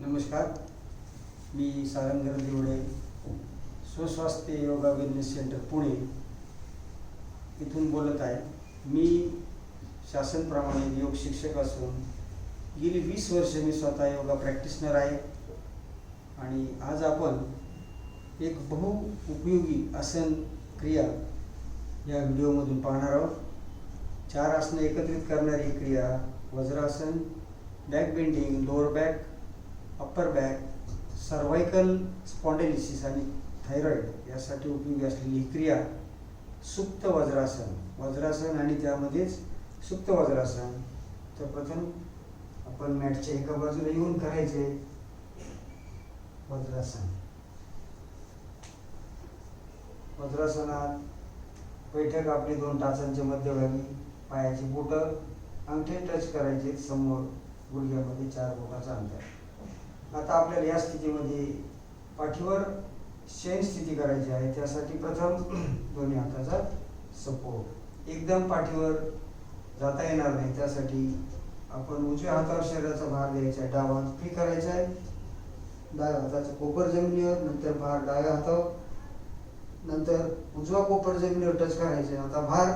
नमस्कार. मी Sarangar Devade Swaswasthya yoga wellness centre Pune. इथून बोलत आहे. मी शासनप्रमाणे योग शिक्षक असून गेली वीस वर्ष मी स्वतः योगा प्रॅक्टिशनर आहे. आणि आज आपण एक बहु उपयोगी आसन क्रिया या व्हिडिओमधून पाहणार आहोत. चार आसनं एकत्रित करणारी क्रिया vajrasana back bending lower back upper back cervical spondylosis आणि थायरॉइड यासाठी उपयोगी असलेली ही क्रिया सुप्त वज्रासन. वज्रासन आणि त्यामध्येच सुप्त वज्रासन. तर प्रथम आपण मॅटच्या एका बाजूला येऊन करायचे. वज्रासन. वज्रासनात बैठक आपली दोन टाचांच्या मध्यभागी पायाची बोटं अंगठे टच करायचे. समोर गुडघ्यामध्ये चार बोटाचा अंतर. आता आपल्याला या स्थितीमध्ये पाठीवर शयन स्थिती करायची आहे. त्यासाठी प्रथम दोन्ही हाताचा सपोर्ट. एकदम पाठीवर जाता येणार नाही. त्यासाठी आपण उजव्या हातावर शरीराचा भार द्यायचा आहे. डावा हात फ्री करायचा आहे. डाव्या हाताचा कोपर जमिनीवर नंतर भार डाव्या हातावर नंतर उजवा कोपर जमिनीवर टच करायचा आहे. आता भार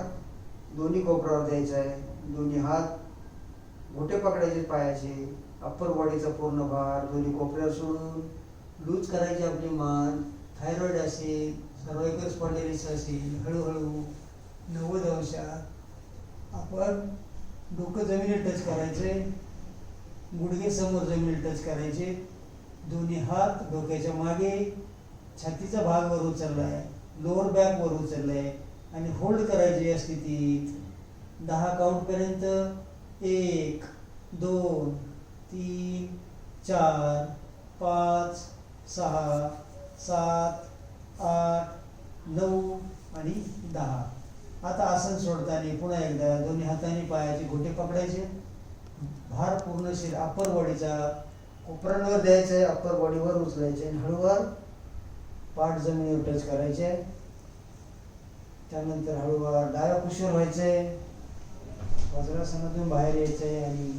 दोन्ही कोपरावर द्यायचा आहे. दोन्ही हात घोटे पकडायचे पायाचे. अप्पर बॉडीचा पूर्ण भार दोन्ही कोपऱ्यावर सोडून लूज करायची आपली मान थायरॉइड असेल सर्वायकल स्पॉन्डेलिस असेल हळूहळू नव्वद अंशात आपण डोकं जमिनीत टच करायचे गुडघे समोर जमिनीत टच करायचे. दोन्ही हात डोक्याच्या मागे छातीचा भाग वर उचलला आहे लोअर बॅक वर उचलला आहे आणि होल्ड करायची या स्थितीत. दहा काउंट पर्यंत एक दोन तीन चार पाच सहा सात आठ नऊ आणि दहा. आता आसन सोडताना पुन्हा एकदा दोन्ही हाताने पायाचे घोटे पकडायचे. भार पूर्ण शरीर अप्पर बॉडीचा कोपरांवर द्यायचं आहे अप्पर बॉडीवर उचलायचे आणि हळूवार पाठ जमिनीवर टच करायचे. त्यानंतर हळूवार डाव्या कुशीवर व्हायचे. वज्रासनातून बाहेर यायचे आणि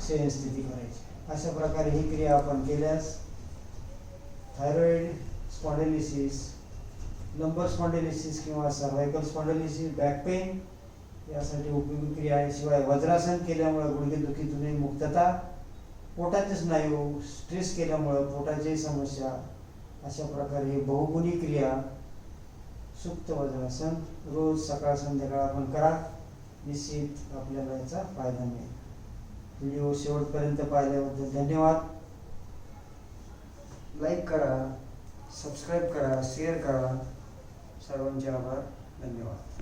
शयन स्थिती करायची. अशा प्रकारे ही क्रिया आपण केल्यास थायरॉइड स्पॉन्डेलिसिस लंबर स्पॉन्डेलिसिस किंवा सर्वायकल स्पॉन्डेलिसिस बॅक पेन यासाठी उपयोगी क्रिया आहे. शिवाय वज्रासन केल्यामुळे गुडघेदुखीतूनही मुक्तता पोटाचे स्नायू स्ट्रेस केल्यामुळं पोटाची समस्या अशा प्रकारे ही बहुगुणी क्रिया. सुप्त वज्रासन रोज सकाळ संध्याकाळ आपण करा. निश्चित आपल्याला याचा फायदा मिळेल. व्हिडिओ हो शेवटपर्यंत पाहिल्याबद्दल धन्यवाद. लाईक करा सबस्क्राईब करा शेअर करा. सर्वांचे आभार. धन्यवाद.